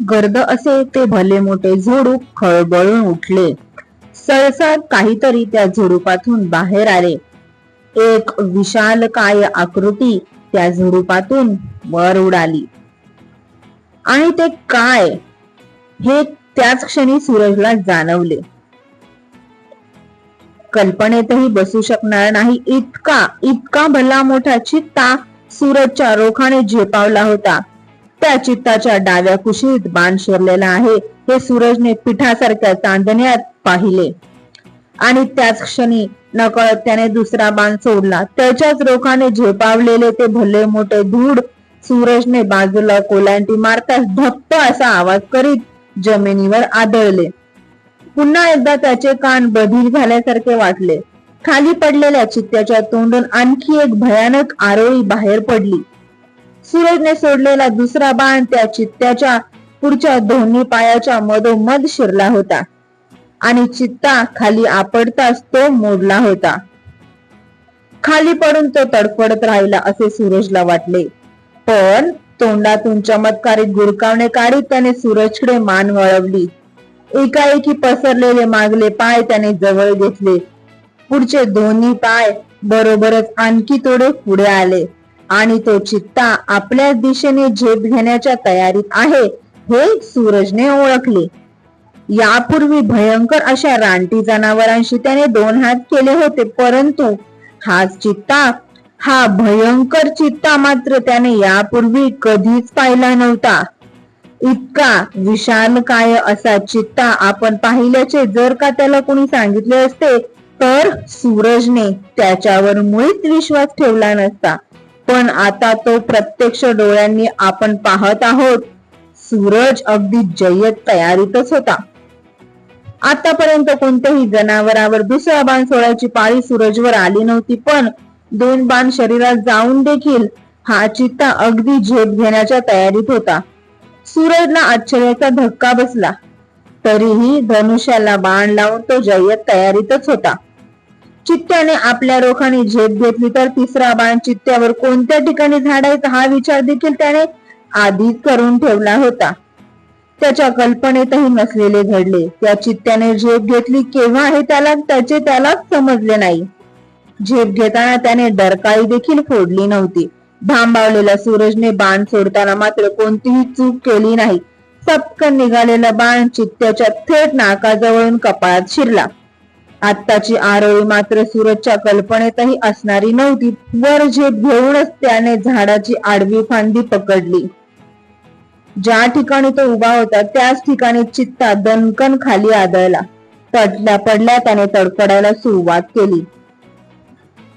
गर्द असे ते भले मोठे झुडूप खळबळून उठले. सळसळ काहीतरी त्या झुडुपातून बाहेर आले. एक विशाल काय आकृती त्या झुडुपातून वर उडाली. आणि ते काय? हे त्याच क्षणी सूरजला जाणवले. कल्पनेतही बसू शकणार नाही. इतका इतका भला मोठा चित्ता सूरजच्या रोखाने झेपावला होता. त्या चित्ताच्या डाव्या कुशीत बाण शिरलेला आहे. हे सूरजने पिठासारख्या चांदण्यात पाहिले. आणि त्याच क्षणी नकळत त्याने दुसरा बाण सोडला. त्याच्याच रोखाने झेपावलेले ते भले मोठे धूड सूरजने बाजूला कोलांटी मारताच धप्प असा आवाज करीत जमिनीवर आदळले. पुन्हा एकदा त्याचे कान बधीर झाल्यासारखे वाटले. खाली पडलेल्या चित्त्याच्या तोंडून आणखी एक भयानक आरोळी बाहेर पडली. सूरजने सोडलेला दुसरा बाण त्या चित्त्याच्या पुढच्या दोन्ही पायाच्या मधोमध शिरला होता. आणि चित्ता खाली आपडताच तो मोडला होता. खाली पडून तो तडफडत राहिला असे सूरजला वाटले. पण तोंडातून चमत्कारी गुरकावणे काढीत त्याने सूरजकडे मान वळवली. एकाएकी पसरलेले मागले पाय त्याने जवळ घेतले. पुढचे दोन्ही पाय बरोबरच आणखी थोडे पुढे आले. आणि तो चित्ता आपल्या दिशेने झेप घेण्याच्या तयारीत आहे हे सूरजने ओळखले. यापूर्वी भयंकर अशा रानटी जनावरांशी त्याने दोन हात केले होते परंतु हा चित्ता हा भयंकर चित्ता मात्र त्याने यापूर्वी कधीच पाहिला नव्हता. इतका विशाल काय असा चित्ता आपण पाहिल्याचे जर का त्याला कोणी सांगितले असते तर सूरजने त्याच्यावर मुळीच विश्वास ठेवला नसता. पण आता तो प्रत्यक्ष डोळ्यांनी आपण पाहत आहोत. सूरज अगदी जय्यत तयारीतच होता. आतापर्यंत कोणत्याही जनावरावर दुसरा बाण सोडायची पाळी सूरजवर आली नव्हती पण दोन बाण शरीरात जाऊन देखील हा चित्ता अगदी झेप घेण्याच्या तयारीत होता. सूरजला आश्चर्याचा धक्का बसला. तरीही धनुष्याला बाण लावून तो जय्यत तयारीतच होता. चित्त्याने आपल्या रोखाने झेप घेतली तर तिसरा बाण चित्त्यावर कोणत्या ठिकाणी झाडायचा हा विचार देखील त्याने आधीच करून ठेवला होता. त्याच्या कल्पनेतही नसलेले घडले. त्या चित्त्याने झेप घेतली केव्हा हे त्याला त्याचे त्यालाच समजले नाही. झेप घेताना त्याने डरकाळी देखील फोडली नव्हती. भांबावलेला सूरजने बाण सोडताना मात्र कोणतीही चूक केली नाही. चपकन निघालेला बाण चित्त्याच्या थेट नाकाजवळून कपाळात शिरला. आत्ताची आरोळी मात्र सूरजच्या कल्पनेतही असणारी नव्हती. वर झेप घेऊनच त्याने झाडाची आडवी फांदी पकडली. ज्या ठिकाणी तो उभा होता त्याच ठिकाणी चित्ता दणकन खाली आदळला. तडल्या पडल्या त्याने तडफडायला सुरुवात केली.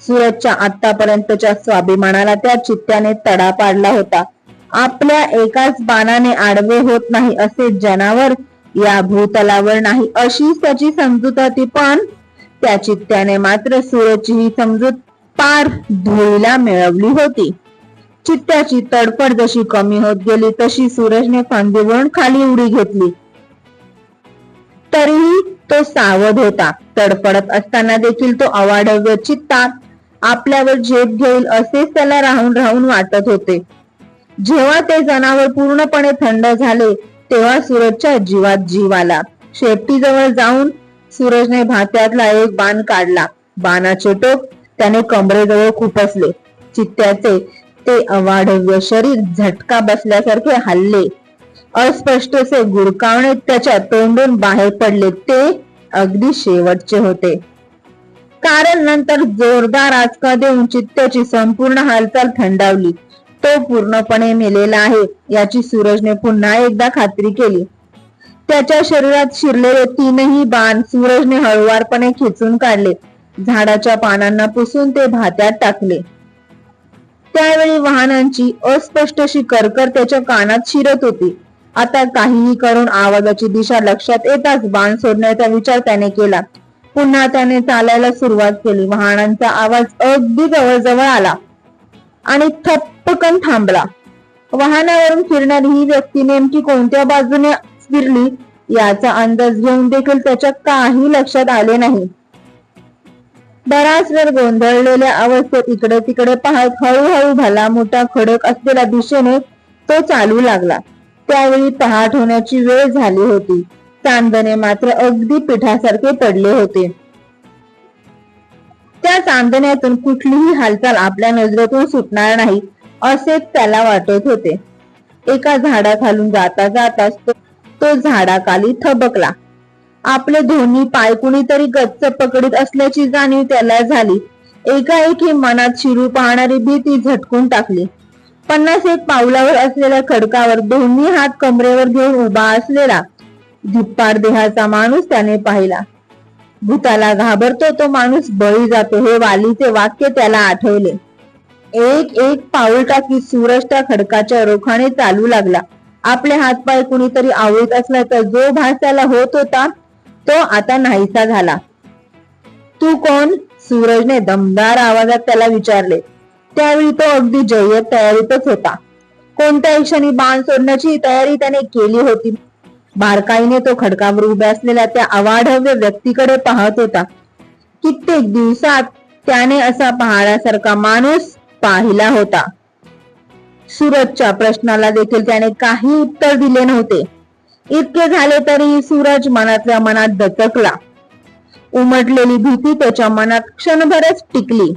सूरजच्या आतापर्यंतच्या स्वाभिमानाला त्या चित्त्याने तडा पाडला होता. आपल्या एकाच बाणाने आडवे होत नाही असे जनावर या भूतलावर नाही अशीच त्याची समजूत होती पण त्या चित्त्याने मात्र सूरजची ही समजूत पार धुळीला मिळवली होती. चित्त्याची तडफड जशी कमी होत गेली तशी सूरजने फांदीवरून खाली उडी घेतली. तरीही तो सावध होता. तडफडत असताना देखील तो अवाढव्य चित्ता आपल्यावर झेप घेईल असेच त्याला राहून राहून वाटत होते. जेव्हा ते जनावर पूर्णपणे थंड झाले तेव्हा सूरजच्या जीवात जीव आला. शेपटीजवळ जाऊन सूरजने भात्यातला एक बाण काढला. बाणाचे टोक त्याने कमरेजवळ खुपसले चित्त्याचे ते अवाढव्य शरीर झटका बसल्यासारखे हल्ले. अस्पष्टसे गुडकावणे त्याच्या तोंडून बाहेर पडले. ते अगदी शेवटचे होते. कारण नंतर जोरदार आचका देऊन चित्त्याची संपूर्ण हालचाल थंडावली. तो पूर्णपणे मेलेला आहे याची सूरजने पुन्हा एकदा खात्री केली. त्याच्या शरीरात शिरलेले तीनही बाण सूरजने हळुवारपणे खेचून काढले. झाडाच्या पानांना पुसून ते भात्यात टाकले. त्यावेळी वाहनांची अस्पष्टशी करकर त्याच्या कानात शिरत होती. आता काहीही करून आवाजाची दिशा लक्षात येताच बाण सोडण्याचा विचार त्याने केला. पुन्हा त्याने चालायला सुरुवात केली. वाहनांचा आवाज अगदी जवळजवळ आला. आणि थप पटकन थांबला. वाहनावरून फिरणारी ही व्यक्ती नेमकी कोणत्या बाजूने फिरली याचा अंदाज घेऊन देखील त्याच्या काही लक्षात आले नाही. बराच वेळ गोंधळलेल्या अवस्थेत इकडे तिकडे पाहत हळूहळू भला मोठा खडक असलेल्या दिशेने तो चालू लागला. त्यावेळी पहाट होण्याची वेळ झाली होती. चांदणे मात्र अगदी पिठासारखे पडले होते. त्या चांदण्यातून कुठलीही हालचाल आपल्या नजरेतून सुटणार नाही. असे त्याला वाटत होते. एका झाडाखालून जाता जाताच तो- झाडाखाली थबकला. आपले दोन्ही पाय कुणीतरी गच्च पकडीत असल्याची जाणीव त्याला झाली. एकाएकी मनात शिरू पाहणारी भीती झटकून टाकली. पन्नास एक पावलावर असलेल्या खडकावर दोन्ही हात कमरेवर घेऊन उभा असलेला धिप्पाड देहाचा माणूस त्याने पाहिला. भूताला घाबरतो तो माणूस बळी जातो हे वालीचे वाक्य त्याला आठवले. एक एक पाऊल टाकी सूरज त्या खडकाच्या रोखाने चालू लागला. आपले हातपाय कुणीतरी आवळीत असला तर जो भास त्याला होत होता तो आता नाहीसा झाला. तू कोण? सूरजने दमदार आवाजात त्याला विचारले. त्यावेळी तो अगदी जय्यत तयारीतच होता. कोणत्याही क्षणी बाण सोडण्याची तयारी त्याने केली होती. बारकाईने तो खडकावर उभ्या असलेल्या त्या अवाढव्य व्यक्तीकडे पाहत होता. कित्येक दिवसात त्याने असा पहाडासारखा माणूस पाहिला होता. सूरजच्या प्रश्नाला देखील त्याने काही उत्तर दिले नव्हते. इतके झाले तरी सूरज मनातल्या मनात दचकला. उमटलेली भीती त्याच्या मनात क्षणभरच टिकली.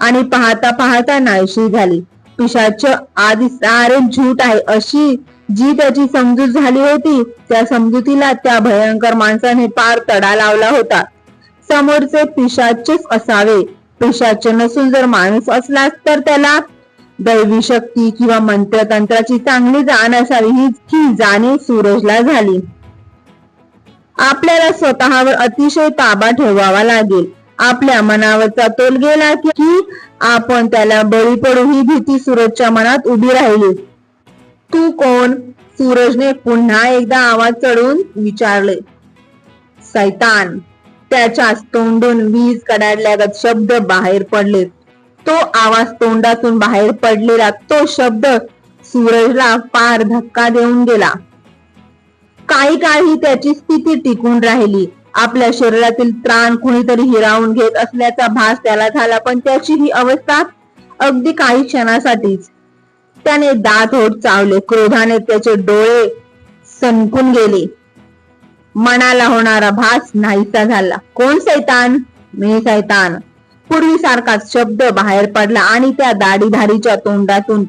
आणि पाहता पाहता नाहीशी झाली. पिशाच आधी सारे झूट आहे अशी जी त्याची समजूत झाली होती त्या समजुतीला त्या भयंकर माणसाने पार तडा लावला होता. समोरचे पिशाचेच असावे. पिशाच नसून जर माणूस असलास तर त्याला दैवी शक्ती किंवा मंत्रतंत्राची चांगली जाण असावी ही ही जाणीव सूरजला झाली. आपल्याला स्वतःवर अतिशय ताबा ठेवावा लागेल. आपल्या मनावरचा तोल गेला की की आपण त्याला बळी पडू ही भीती सूरजच्या मनात उभी राहिली. तू कोण? सूरजने पुन्हा एकदा आवाज चढवून विचारले. सैतान. त्याच्याच तोंडून वीज कडाडल्यागत शब्द बाहेर पडले तो आवाज तोंडातून बाहेर पडलेला तो शब्द सूरजला पार धक्का देऊन गेला. काही काळी त्याची स्थिती टिकून राहिली. आपल्या शरीरातील त्राण कुणीतरी हिरावून घेत असल्याचा भास त्याला झाला पण त्याची ही अवस्था अगदी काही क्षणासाठीच. त्याने दात होत चावले क्रोधाने त्याचे डोळे सणकून गेले. मनाला होणारा भास नाहीसा झाला. कोण सैतान? मी सैतान. पूर्वीसारखाच शब्द बाहेर पडला आणि त्या दाढीधारीच्या तोंडातून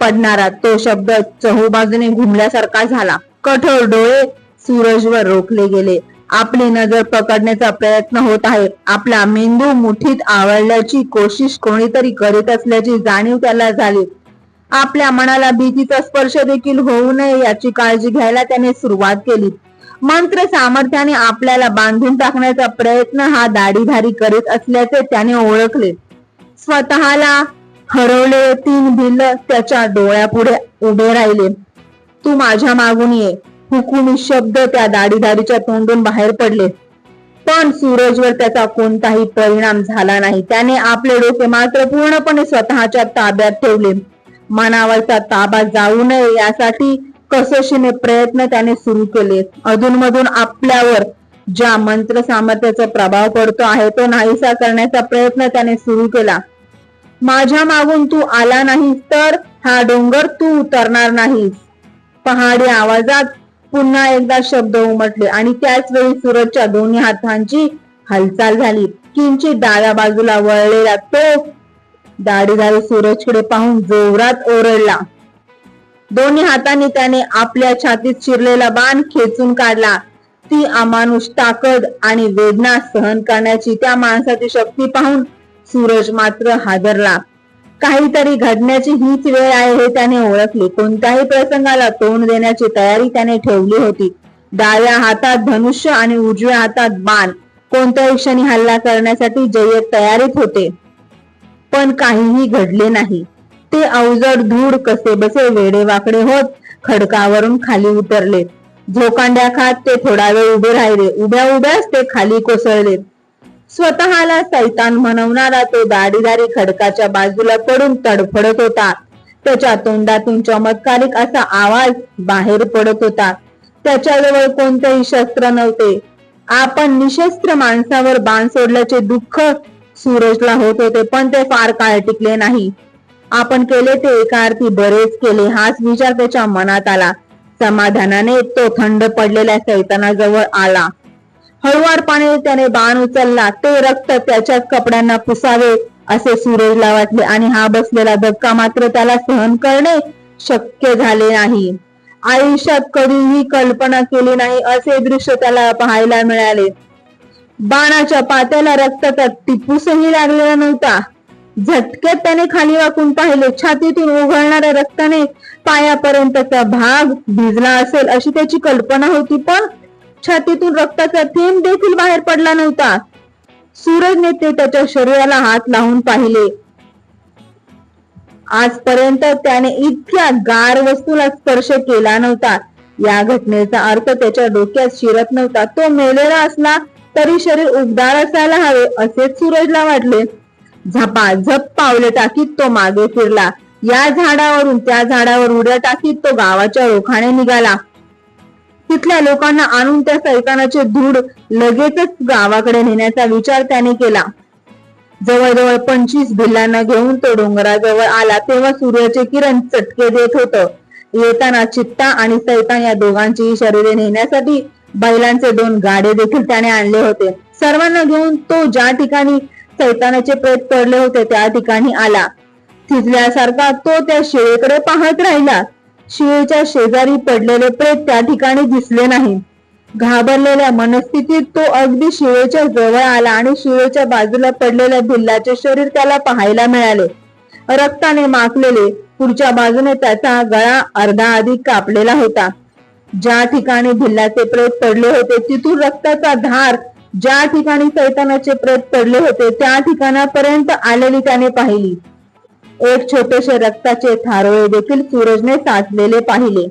पडणारा तो शब्द चहूबाजूने घुमल्यासारखा झाला. कठोर डोळे सूरजवर रोखले गेले. आपली नजर पकडण्याचा प्रयत्न होत आहे. आपला मेंदू मुठीत आवळल्याची कोशिश कोणीतरी करीत असल्याची जाणीव त्याला झाली. आपल्या मनाला भीतीचा स्पर्श देखील होऊ नये याची काळजी घ्यायला त्याने सुरुवात केली. मंत्र सामर्थ्याने आपल्याला बांधून टाकण्याचा प्रयत्न हा दाढीधारी करीत असल्याचे त्याने ओळखले. स्वतःला हरवले तीन भिल्ल त्याच्या डोळ्यापुढे उभे राहिले. तू माझ्या मागून ये हुकुमी शब्द त्या दाढीधारीच्या तोंडून बाहेर पडले. पण सूरजवर त्याचा कोणताही परिणाम झाला नाही. त्याने आपले डोके मात्र पूर्णपणे स्वतःच्या ताब्यात ठेवले. मनावरचा ताबा जाऊ नये यासाठी कसोशीने प्रयत्न त्याने सुरू केले अधूनमधून आपल्यावर ज्या मंत्र सामर्थ्याचा प्रभाव पडतो आहे तो नाहीसा करण्याचा प्रयत्न त्याने सुरू केला. माझ्या मागून तू आला नाहीस तर हा डोंगर तू उतरणार नाहीस. पहाडी आवाजात पुन्हा एकदा शब्द उमटले आणि त्याच वेळी सूरजच्या दोन्ही हातांची हालचाल झाली. किंचित डाव्या बाजूला वळलेला तो दाढीदारी सूरजकडे पाहून जोरात ओरडला. दोन्ही हातांनी त्याने आपल्या छातीत शिरलेला बाण खेचून काढला. ती अमानुष ताकद आणि वेदना सहन करण्याची त्या माणसाची शक्ती पाहून सूरज मात्र हादरला. काहीतरी घडण्याची हीच वेळ आहे हे त्याने ओळखले. कोणत्याही प्रसंगाला तोंड देण्याची तयारी त्याने ठेवली होती. डाव्या हातात धनुष्य आणि उजव्या हातात बाण. कोणत्याही क्षणी हल्ला करण्यासाठी जय्यत तयारीत होते. पण काहीही घडले नाही. ते अवजड धूड कसे बसे वेडे वाकडे होत खडकावरून खाली उतरले. झोकांड्या खात ते थोडा वेळ उभे राहिले. उभ्या उभ्याच ते खाली कोसळले. स्वतःला सैतान म्हणवणारा तो दाढीदारी खडकाच्या बाजूला पडून तडफडत होता. त्याच्या तोंडातून चमत्कारिक असा आवाज बाहेर पडत होता. त्याच्याजवळ कोणतेही शस्त्र नव्हते. आपण निशस्त्र माणसावर बाण सोडल्याचे दुःख सूरजला होत होते पण ते फार काळ टिकले नाही. आपण केले ते एका अर्थी बरेच केले. हाच विचार त्याच्या मनात आला. समाधानाने तो थंड पडलेल्या सैतानाजवळ आला. हळुवारपणे त्याने बाण उचलला. ते रक्त त्याच्याच कपड्यांना पुसावे असे सूरजला वाटले. आणि हा बसलेला धक्का मात्र त्याला सहन करणे शक्य झाले नाही. आयुष्यात कधीही कल्पना केली नाही असे दृश्य त्याला पाहायला मिळाले. बाणाच्या पात्याला रक्ताचा टिपूसही लागलेला नव्हता. झटक्यात त्याने खाली वाकून पाहिले. छातीतून उघळणाऱ्या रक्ताने पायापर्यंतचा भाग भिजला असेल अशी त्याची कल्पना होती पण छातीतून रक्ताचा थेंब देखील बाहेर पडला नव्हता. सूरजने ते त्याच्या शरीराला हात लावून पाहिले. आजपर्यंत त्याने इतक्या गार वस्तूला स्पर्श केला नव्हता. या घटनेचा अर्थ त्याच्या डोक्यात शिरत नव्हता. तो मेलेला असला तरी शरीर उबदार असायला हवे असेच सूरजला वाटले. झपा झप पावले टाकीत तो मागे फिरला. या झाडावरून त्या झाडावर उड्या टाकीत तो गावाच्या रोखाने निघाला. तिथल्या लोकांना आणून त्या सैतानाचे धूड लगेचच गावाकडे नेण्याचा विचार त्याने केला. जवळजवळ पंचवीस भिल्लांना घेऊन तो डोंगराजवळ आला तेव्हा सूर्याचे किरण चटके देत होत. येताना चित्ता आणि सैतान या दोघांचीही शरीरे नेण्यासाठी बैलांचे दोन गाडे देखील त्याने आणले होते. सर्वांना घेऊन तो ज्या ठिकाणी सैतानाचे प्रेत पडले होते त्या ठिकाणी आला. थिजल्यासारखा तो त्या शिळेकडे पाहत राहिला. शिळेच्या शेजारी पडलेले प्रेत त्या ठिकाणी दिसले नाही. घाबरलेल्या मनस्थितीत तो अगदी शिळेच्या जवळ आला आणि शिळेच्या बाजूला पडलेल्या भिल्लाचे शरीर त्याला पाहायला मिळाले. रक्ताने माखलेले पुढच्या बाजूने त्याचा गळा अर्धा अधिक कापलेला होता. ज्या ठिकाणी भिल्लाचे प्रेत पडले होते तिथून रक्ताचा धार ज्या ठिकाणी सैतानाचे प्रेत पडले होते त्या ठिकाणापर्यंत आलेली त्याने पाहिली. एक छोटेसे रक्ताचे थारोळे देखील सूरजने साचलेले पाहिले.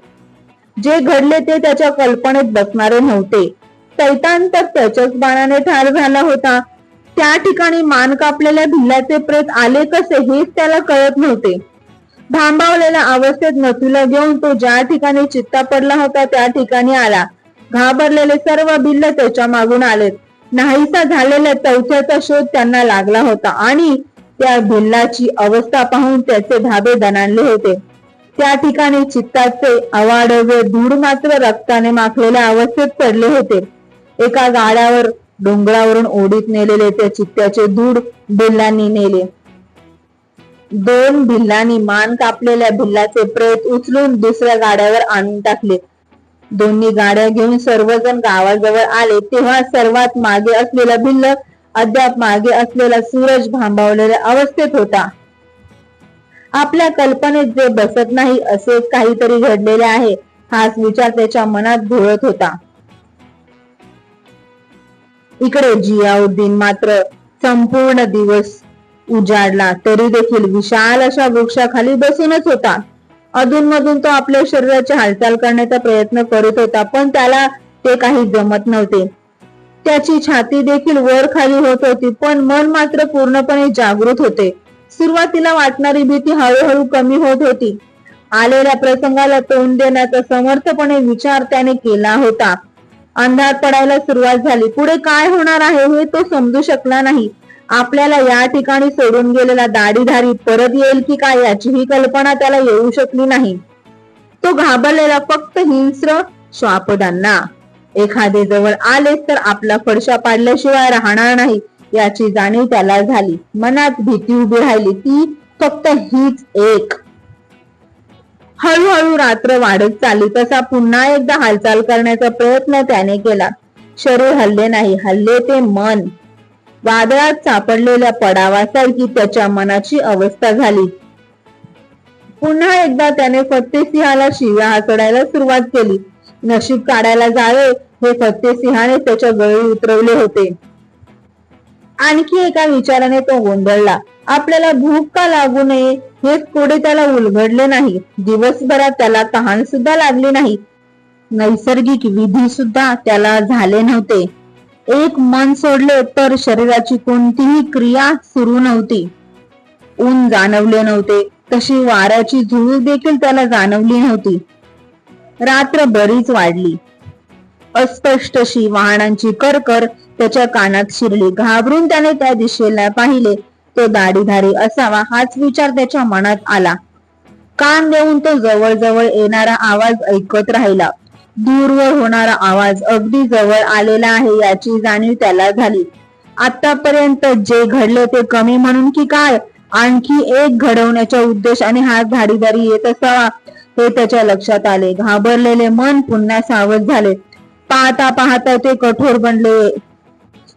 जे घडले ते त्याच्या कल्पनेत बसणारे नव्हते. सैतान तर त्याच्याच बाणाने ठार झाला होता. त्या ठिकाणी मान कापलेल्या भिल्लाचे प्रेत आले कसे हेच त्याला कळत नव्हते. भांबावलेल्या अवस्थेत नथूला घेऊन तो ज्या ठिकाणी चित्ता पडला होता त्या ठिकाणी आला. घाबरलेले सर्व भिल्ल त्याच्या मागून आलेत. नाहीसा झालेल्या चौथ्याचा शोध त्यांना लागला होता आणि त्या भिल्लाची अवस्था पाहून त्याचे धाबे दणाणले होते. त्या ठिकाणी चित्ताचे अवाढव्य धूळ मात्र रक्ताने माखलेल्या अवस्थेत पडले होते. एका गाड्यावर डोंगरावरून ओढीत नेलेले त्या चित्त्याचे धूळ भिल्लांनी नेले. दोन भिल्लांनी मान कापलेल्या भिल्लाचे प्रेत उचलून दुसऱ्या गाड्यावर आणून टाकले. दोन्ही गाड्या घेऊन सर्वजण गावाजवळ आले तेव्हा सर्वात मागे असलेला भिल्ल अद्याप मागे असलेला सूरज भांबावलेल्या अवस्थेत होता. आपल्या कल्पनेत जे बसत नाही असे काहीतरी घडलेले आहे हाच विचार त्याच्या मनात घोळत होता. इकडे जियाउद्दीन मात्र संपूर्ण दिवस उजाडला तरी देखील विशाल अशा वृक्षाखाली बसूनच होता. अधूनमधून तो आपल्या शरीराची हालचाल करण्याचा प्रयत्न करत होता पण त्याला ते काही जमत नव्हते. त्याची छाती देखील वर खाली होत होती पण मन मात्र पूर्णपणे जागृत होते. सुरुवातीला वाटणारी भीती हळूहळू कमी होत होती. आलेल्या प्रसंगाला तोंड देण्याचा समर्थपणे विचार त्याने केला होता. अंधार पडायला सुरुवात झाली. पुढे काय होणार आहे हे तो समजू शकला नाही. आपल्याला या ठिकाणी सोडून गेलेला दाढीधारी परत येईल की काय याचीही कल्पना त्याला येऊ शकली नाही. तो घाबरलेला फक्त हिंस्र श्वापदांना. एखादे जवळ आलेच तर आपला फडशा पाडल्याशिवाय राहणार नाही याची जाणीव त्याला झाली. मनात भीती उभी राहिली ती फक्त हीच एक. हळूहळू रात्र वाढत चालली तसा पुन्हा एकदा हालचाल करण्याचा प्रयत्न त्याने केला. शरीर हल्ले नाही हल्ले ते मन. वादळात सापडलेल्या पडावासारखी त्याच्या मनाची अवस्था झाली. पुन्हा एकदा त्याने फत्तेसिंहाला शिव्या हाकडायला सुरुवात केली. नशीब काढायला जावे हे फत्तेसिंहाने त्याच्या गळी उतरवले होते. आणखी एका विचाराने तो गोंधळला. आपल्याला भूक का लागू नये? हेच कोडे त्याला उलगडले नाही. दिवसभरात त्याला तहान सुद्धा लागली नाही. नैसर्गिक विधी सुद्धा त्याला झाले नव्हते. एक मन सोडले तर शरीराची कोणतीही क्रिया सुरू नव्हती. ऊन जाणवले नव्हते. तशी वाऱ्याची झुळूक देखील त्याला जाणवली नव्हती. रात्र बरीच वाढली. अस्पष्टशी वाहनांची करकर त्याच्या कानात शिरली. घाबरून त्याने त्या दिशेला पाहिले. तो दाढीधारी असावा हाच विचार त्याच्या मनात आला. कान देऊन तो जवळजवळ येणारा आवाज ऐकत राहिला. दूरवर होणारा आवाज अगदी जवळ आलेला आहे याची जाणीव त्याला झाली. आतापर्यंत जे घडले ते कमी म्हणून की काय? आणखी एक घडवण्याच्या उद्देशाने हा धाडीदारी येत असावा हे त्याच्या लक्षात आले. घाबरलेले मन पुन्हा सावध झाले. पाहता पाहता ते कठोर बनले.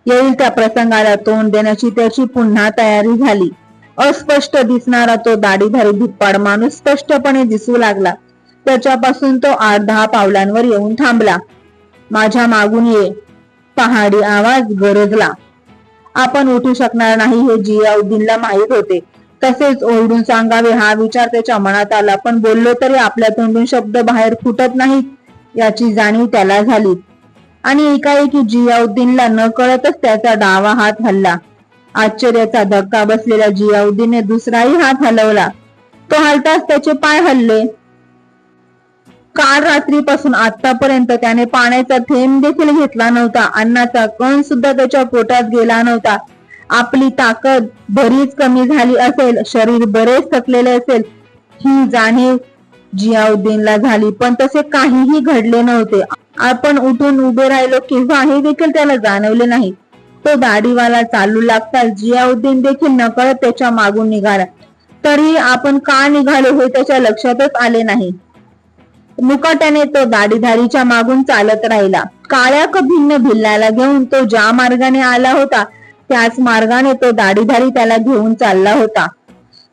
येईल त्या प्रसंगाला तोंड देण्याची त्याची पुन्हा तयारी झाली. अस्पष्ट दिसणारा तो दाढीधारी धिप्पाड माणूस स्पष्टपणे दिसू लागला. त्याच्यापासून तो आठ दहा पावलांवर येऊन थांबला. माझ्या मागून ये. पहाडी आवाज गरजला. आपण उठू शकणार नाही हे जियाउद्दीनला माहीत होते. तसेच ओरडून सांगावे हा विचार त्याच्या मनात आला पण बोललो तरी आपल्या तोंडून शब्द बाहेर फुटत नाहीत याची जाणीव त्याला झाली. आणि एकाएकी जियाउद्दीनला न कळतच त्याचा डावा हात हल्ला. आश्चर्याचा धक्का बसलेल्या जियाउद्दीनने दुसराही हात हलवला. तो हलताच त्याचे पाय हल्ले. काल रात्रीपासून आतापर्यंत त्याने पाण्याचा थेंब देखील घेतला नव्हता. अन्नाचा कण सुद्धा त्याच्या पोटात गेला नव्हता. आपली ताकद बरीच कमी झाली असेल शरीर बरेच थकलेले असेल ही जाणीव जियाउद्दीनला झाली पण तसे काहीही घडले नव्हते. आपण उठून उभे राहिलो किंवा हे देखील त्याला जाणवले नाही. तो दाढीवाला चालू लागताच जियाउद्दीन देखील नकळत त्याच्या मागून निघाला. तरी आपण का निघालो हे त्याच्या लक्षातच आले नाही. मुकाट्याने तो दाढीधारीच्या मागून चालत राहिला. काळ्या भिन्न भिल्लाला घेऊन तो ज्या मार्गाने आला होता त्याच मार्गाने तो दाढीधारी त्याला घेऊन चालला होता.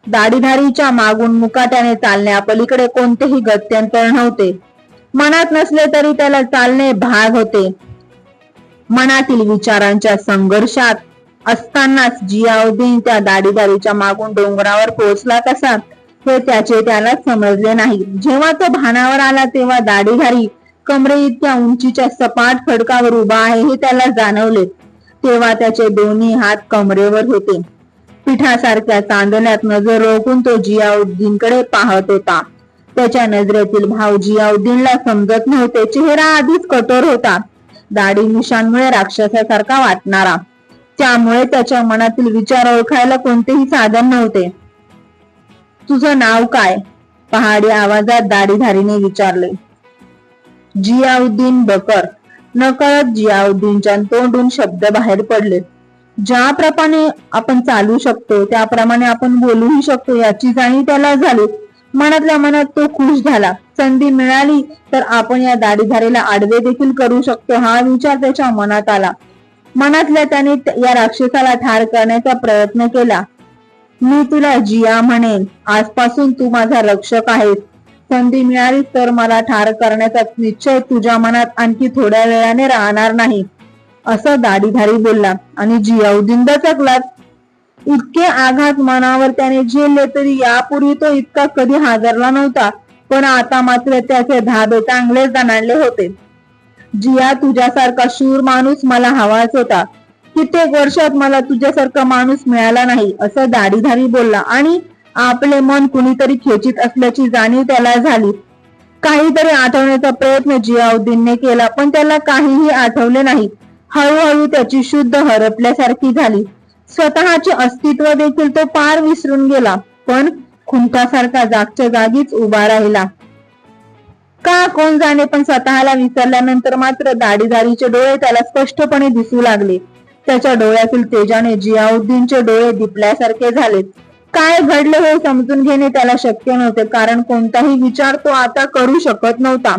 दाढीधारीच्या मागून मुकाट्याने चालण्या पलीकडे कोणतेही गत्यंतर नव्हते. मनात नसले तरी त्याला चालणे भाग होते. मनातील विचारांच्या संघर्षात असतानाच जियाउद्दीन त्या दाढीदारीच्या मागून डोंगरावर पोहोचला कसा? हे त्याचे त्याला समजले नाही. जेव्हा तो भानावर आला तेव्हा दाढीघारी कमरे इतक्या उंचीच्या सपाट खडकावर उभा आहे हे त्याला जाणवले. तेव्हा त्याचे दोन्ही हात कमरेवर होते. पिठासारख्या चांदण्यात नजर रोखून तो जियाउद्दीनकडे पाहत होता. त्याच्या नजरेतील भाव जियाउद्दीनला समजत नव्हते. चेहरा आधीच कठोर होता. दाढी मिशांमुळे राक्षसासारखा वाटणारा. त्यामुळे त्याच्या मनातील विचार ओळखायला कोणतेही साधन नव्हते. तुझं नाव काय? पहाडी आवाजात दाढीधारीने विचारले. जियाउद्दीन बकर. नकळत जियाउद्दीनच्या तोंडून शब्द बाहेर पडले. ज्याप्रमाणे आपण चालू शकतो त्याप्रमाणे आपण बोलूही शकतो याची जाणीव त्याला झाली. मनातल्या मनात तो खुश झाला. संधी मिळाली तर आपण या दाढीधारीला आडवे देखील करू शकतो हा विचार त्याच्या मनात आला. मनातल्या त्याने या राक्षसाला ठार करण्याचा प्रयत्न केला. मी तुला जिया म्हणेन. आजपासून तू माझा रक्षक आहेस. संधी मिळाली तर मला ठार करण्याचा निश्चय तुझ्या मनात आणखी थोड्या वेळाने राहणार नाही. असं दाढीधारी बोलला. आणि जियाउद्दीन दचकलाच इतके आघात मनावर त्याने झेलले तरी यापूर्वी तो इतका कधी हादरला नव्हता. पण आता मात्र त्याचे धाबे चांगलेच जाणले होते. जिया तुझ्यासारखा शूर माणूस मला हवाच होता. कित्येक वर्षात मला तुझ्यासारखा माणूस मिळाला नाही असं दाढीधारी बोलला. आणि आपले मन कुणीतरी खेचित असल्याची जाणीव त्याला झाली. काहीतरी आठवण्याचा प्रयत्न जियाउद्दीनने केला पण त्याला काहीही आठवले नाही. हळूहळू त्याची शुद्ध हरपल्यासारखी झाली. स्वतःचे अस्तित्व देखील तो पार विसरून गेला पण खुंटासारखा जागच्या जागीच उभा राहिला. का कोण जाणे पण स्वतःला विसरल्यानंतर मात्र दाढीदारीचे डोळे त्याला स्पष्टपणे दिसू लागले. त्याच्या डोळ्यातील तेजाने जियाउद्दीनचे डोळे दिपल्यासारखे झाले काय घडले हे समजून घेणे त्याला शक्य नव्हते कारण कोणताही विचार तो आता करू शकत नव्हता.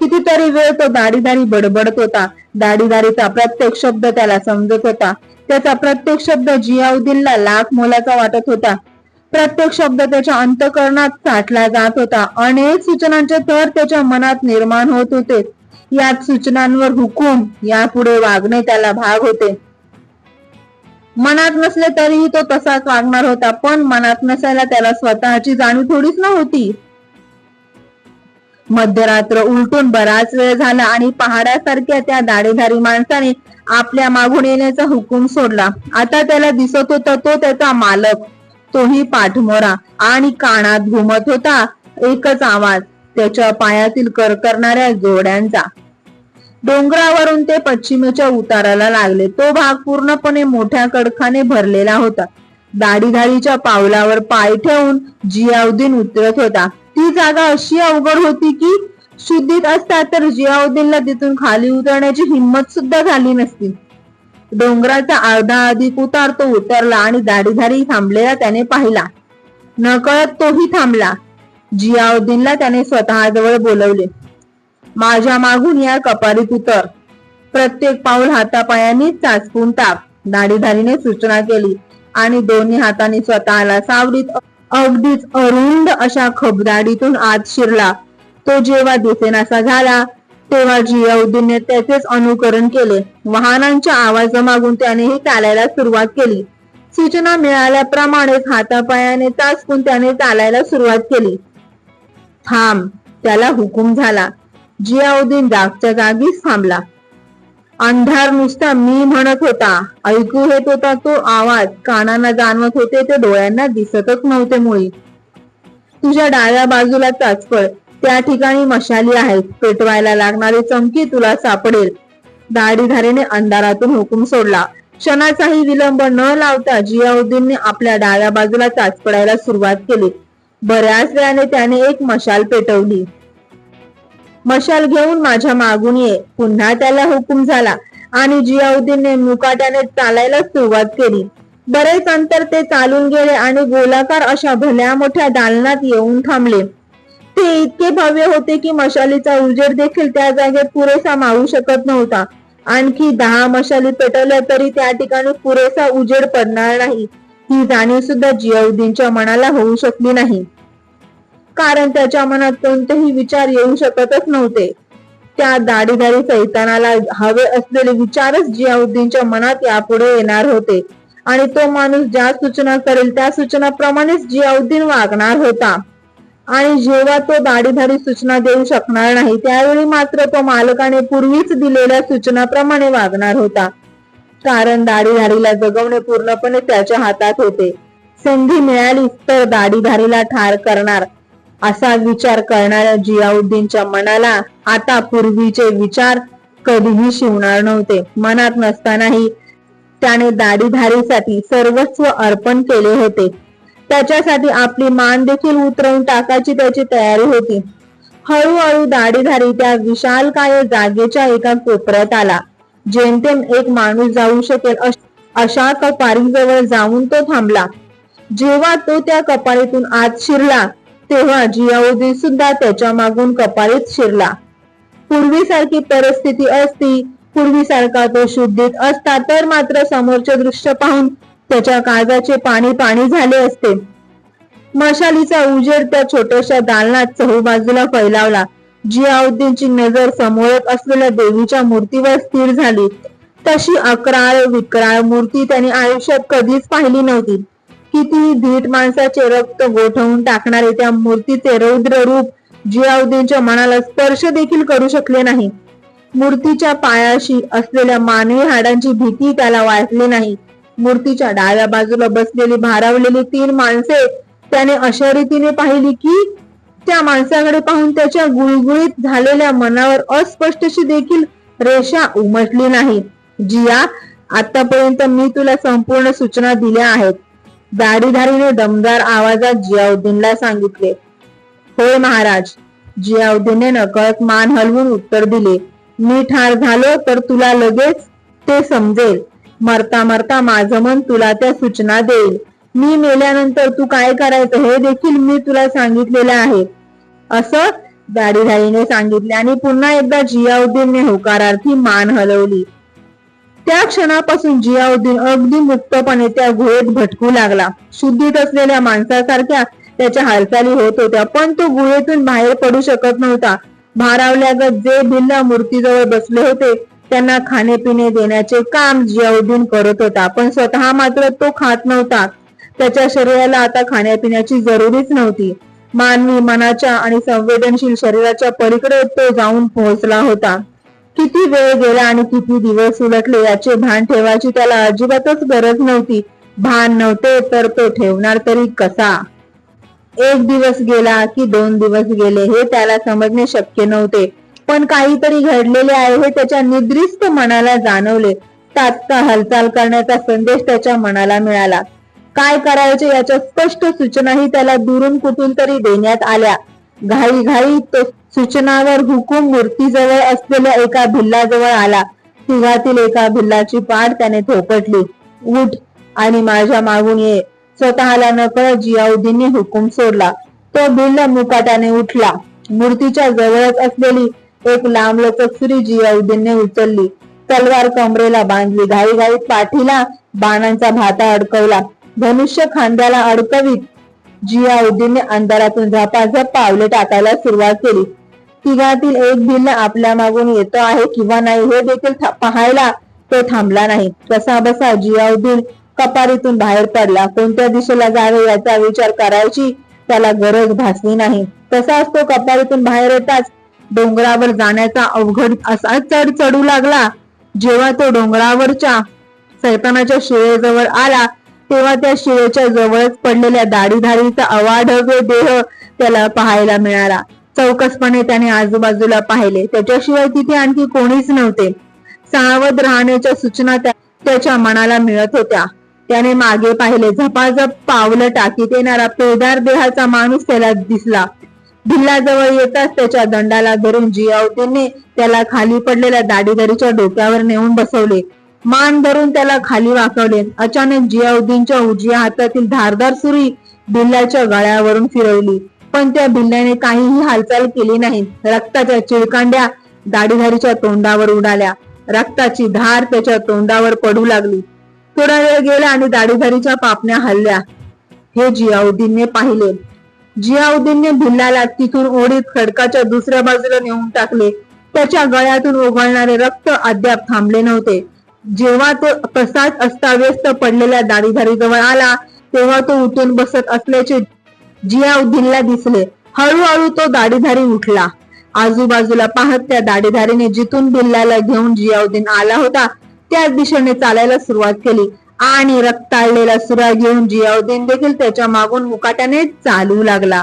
कितीतरी वेळ तो दाढीदारी बडबडत होता. दाढीदारीचा प्रत्येक शब्द त्याला समजत होता. त्याचा प्रत्येक शब्द जियाउद्दीनला लाख मोलाचा वाटत होता. प्रत्येक शब्द त्याच्या अंतकरणात साठला जात होता. अनेक सूचनांचे थर त्याच्या मनात निर्माण होत होते. यात सूचनांवर हुकूम यापुढे वागणे त्याला भाग होते. मनात नसले तरीही तो तसाच वागणार होता पण मनात नसायला त्याला स्वतःची जाणीव थोडीच नव्हती मध्यरात्र उलटून बराच वेळ झाला आणि पहाडासारख्या त्या दाढेधारी माणसाने आपल्या मागून येण्याचा हुकूम सोडला. आता त्याला दिसत होता तो त्याचा मालक. तोही पाठमोरा आणि कानात घुमत होता. एकच आवाज त्याच्या पायातील करकरणाऱ्या जोड्यांचा. डोंगरावरून ते पश्चिमेच्या उताराला लागले. तो भाग पूर्णपणे मोठ्या कडखाने भरलेला होता. दाढीधारीच्या पावलावर पाय ठेवून जियाउद्दीन उतरत होता. ती जागा अशी अवघड होती की शुद्धीत असता तर जियाउद्दीनला तिथून खाली उतरण्याची हिंमत सुद्धा झाली नसती. डोंगराचा अर्धा अधिक उतार तो उतरला आणि दाढीधारी थांबलेला त्याने पाहिला. नकळत तोही थांबला. जियाउद्दीनला त्याने स्वतःजवळ बोलवले. माझ्या मागून या कपारीत उतर प्रत्येक पाऊल हातापायांनी चाचपून टाक दाढीधारीने सूचना केली आणि दोन्ही हातांनी स्वतःला सावरीत अगदीच अरुंद अशा खबदाडीतून आत शिरला. तो जेव्हा दिसेनासा झाला तेव्हा जियाउद्दीनने त्याचेच अनुकरण केले. वाहनांच्या आवाजामागून त्यानेही चालायला सुरुवात केली. सूचना मिळाल्याप्रमाणेच हातापायाने चाचपून त्याने चालायला सुरुवात केली. थांब त्याला हुकूम झाला. जियाउद्दीन जागच्या जागीच थांबला. अंधार नुसता मी म्हणत होता. ऐकू येत होता तो आवाज. कानांना जाणवत होते ते डोळ्यांना दिसतच नव्हते मुळी. तुझ्या डाव्या बाजूला चाचपळ. त्या ठिकाणी मशाली आहेत. पेटवायला लागणारी चमकी तुला सापडेल. दाढीधारीने अंधारातून हुकूम सोडला. क्षणाचाही विलंब न लावता जियाउद्दीनने आपल्या डाव्या बाजूला चाचपडायला सुरुवात केली. बऱ्याच वेळाने त्याने एक मशाल पेटवली. मशाल घेऊन माझ्या मागून ये. पुन्हा त्याला हुकूम झाला आणि जियाउद्दीनने मुकाट्याने चालायला सुरुवात केली. बरेच अंतर ते चालून गेले आणि गोलाकार अशा भल्या मोठ्या दालनात येऊन थांबले. ते इतके भव्य होते की मशालीचा उजेड देखील त्या जागेत पुरेसा मावू शकत नव्हता. आणखी दहा मशाली पेटवल्या तरी त्या ठिकाणी पुरेसा उजेड पडणार नाही. ही जाणीव सुद्धा जियाउद्दीनच्या मनाला होऊ शकली नाही. कारण त्याच्या मनात कोणतेही विचार येऊ शकतच नव्हते. त्या दाढीधारी सैतानाला हवे असलेले विचारच जियाउद्दीनच्या मनात यापुढे येणार होते. आणि तो माणूस ज्या सूचना करेल त्या सूचनाप्रमाणेच जियाउद्दीन वागणार होता. आणि जेव्हा तो दाढीधारी सूचना देऊ शकणार नाही त्यावेळी मात्र तो मालकाने पूर्वीच दिलेल्या सूचनाप्रमाणे वागणार होता. कारण दाढीधारीला जगवणे पूर्णपणे त्याच्या हातात होते. संधी मिळाली तर दाढीधारीला ठार करणार. असा विचार करणाऱ्या जियाउद्दीनच्या मनाला आता पूर्वीचे विचार कधीही शिवणार नव्हते. मनात नसतानाही त्याने दाढीधारीसाठी सर्वस्व अर्पण केले होते. त्याच्यासाठी आपली मान देखील उतरवून टाकायची त्याची तयारी होती. हळूहळू दाढीधारी त्या विशाल काय जागेच्या एका कोपऱ्यात आला. जेमतेम एक माणूस जाऊ शकेल अशा कपारीजवळ जाऊन तो थांबला. जेव्हा तो त्या कपारीतून आत शिरला तेव्हा जियाउद्दीन सुद्धा त्याच्या मागून कपाळीत शिरला. पूर्वीसारखी परिस्थिती असती पूर्वीसारखा तो शुद्धीत असता तर मात्र समोरचे दृश्य पाहून त्याच्या काळजाचे पाणी पाणी झाले असते. मशालीचा उजेड त्या छोट्याशा दालनात चहूबाजूला फैलावला. जियाउद्दीनची नजर समोरत असलेल्या देवीच्या मूर्तीवर स्थिर झाली. तशी अकराळ विकराळ मूर्ती त्याने आयुष्यात कधीच पाहिली नव्हती. कितीही धीट माणसाचे रक्त गोठवून टाकणारे त्या मूर्तीचे रौद्र रूप जियाउद्दीनच्या मनाला स्पर्श देखील करू शकले नाही. मूर्तीच्या पायाशी असलेल्या मानवी हाडांची भीती त्याला वाटली नाही. मूर्तीच्या डाव्या बाजूला बसलेली भारावलेली तीन माणसे त्याने अशा रीतीने पाहिली की त्या माणसाकडे पाहून त्याच्या गुळगुळीत झालेल्या मनावर अस्पष्टशी देखील रेषा उमटली नाही. जिया आतापर्यंत मी तुला संपूर्ण सूचना दिल्या आहेत. दाढीधारीने दमदार आवाजात जियाउद्दीनला सांगितले होय महाराज. जियाउद्दीनने नकळत मान हलवून उत्तर दिले मी ठार झालो तर तुला लगेच ते समजेल. मरता मरता माझं मन तुला त्या सूचना देईल. मी मेल्यानंतर तू काय करायचं हे देखील मी तुला सांगितलेलं आहे. असं दाढीधारीने सांगितले आणि पुन्हा एकदा जियाउद्दीनने होकारार्थी मान हलवली. त्या क्षणापासून जियाउद्दीन अगदी मुक्तपणे त्या गुहेत भटकू लागला. शुद्धीत असलेल्या माणसासारख्या त्याच्या हालचाली होत होत्या पण तो गुहेतून बाहेर पडू शकत नव्हता. भारावल्यागत जे भिल्ला मूर्तीजवळ बसले होते त्यांना खाणे पिणे देण्याचे काम जियाउद्दीन करत होता पण स्वतः मात्र तो खात नव्हता. त्याच्या शरीराला आता खाण्यापिण्याची जरुरीच नव्हती. मानवी मनाच्या आणि संवेदनशील शरीराच्या पलीकडे तो जाऊन पोहोचला होता. किती वेळ गेला आणि किती दिवस उलटले याचे भान ठेवायची त्याला अजिबातच गरज नव्हती. भान नव्हते तर तो ठेवणार तरी कसा? एक दिवस गेला की दोन दिवस गेले हे त्याला समजणे शक्य नव्हते. पण काहीतरी घडलेले आहे हे त्याच्या निद्रिस्त मनाला जाणवले. तात्काळ हालचाल करण्याचा संदेश त्याच्या मनाला मिळाला. काय करायचे याच्या स्पष्ट सूचनाही त्याला दुरून कुठून तरी देण्यात आल्या. घाई घाई तो सूचनावर हुकूम मूर्तीजवळ असलेल्या एका भिल्लाजवळ आला. तिघातील एका भिल्लाची पाठ त्याने थोपटली. उठ आणि माझ्या मागून ये. स्वतःला नकळत जियाउद्दीनने हुकूम सोडला. तो भिल्ल मुकाट्याने उठला. मूर्तीच्या जवळच असलेली एक लांबलचक स्त्री जियाउद्दीनने उचलली. तलवार कमरेला बांधली. घाई घाईत पाठीला बाणांचा भाता अडकवला. धनुष्य खांद्याला अडकवीत जियाउद्दीनने अंधारातून झपाझप पावले टाकायला सुरुवात केली. तिघातील एक भिल्ल आपल्या मागून येतो आहे किंवा नाही हे देखील पाहायला तो थांबला नाही. कसा बसा जियाउद्दीन कपारीतून बाहेर पडला. कोणत्या दिशेला जावे याचा विचार करायची त्याला गरज भासली नाही. तसाच तो कपारीतून बाहेर येताच डोंगरावर जाण्याचा अवघड असा चढ चढू लागला. जेव्हा तो डोंगरावरच्या सैतानाच्या शिळेजवळ आला तेव्हा त्या शिळेच्या जवळच पडलेल्या दाढीधारीचा अवाढव्य देह त्याला पाहायला मिळाला. चौकसपणे त्याने आजूबाजूला पाहिले. त्याच्याशिवाय तिथे आणखी कोणीच नव्हते. सावध राहण्याच्या सूचना त्याच्या मनाला मिळत होत्या. त्याने मागे पाहिले. झपाझप पावलं टाकीत येणारा पेदार देहाचा माणूस त्याला दिसला. भिल्लाजवळ येताच त्याच्या दंडाला धरून जियाउद्दीनने त्याला खाली पडलेल्या दाढीदारीच्या डोक्यावर नेऊन बसवले. मान धरून त्याला खाली वाकवले. अचानक जियाउद्दीनच्या उजव्या हातातील धारदार सुरी भिल्लाच्या गळ्यावरून फिरवली. पण त्या भिल्ल्याने काहीही हालचाल केली नाही. रक्ताच्या चिळकांड्या दाढीधारीच्या तोंडावर उडाल्या. रक्ताची धार त्याच्या तोंडावर पडू लागली. थोडा वेळ गेला आणि दाढीधारीच्या पापण्या हल्ल्या. हे जियाउद्दीनने पाहिले. जियाउद्दीनने भिल्लाला तिथून ओढीत खडकाच्या दुसऱ्या बाजूला नेऊन टाकले. त्याच्या गळ्यातून ओघळणारे रक्त अद्याप थांबले नव्हते. जेव्हा तो कसाच अस्ताव्यस्त पडलेल्या दाढीधारी जवळ आला तेव्हा तो उठून बसत असल्याचे जियाउद्दीनला दिसले. हळूहळू तो दाढीधारी उठला. आजूबाजूला पाहत त्या दाढीधारीने जिथून बिल्लाला घेऊन जियाउद्दीन आला होता त्याच दिशेने चालायला सुरुवात केली. आणि रक्ताळलेला सुरा घेऊन जियाउद्दीन देखील त्याच्या मागून मुकाट्याने चालू लागला.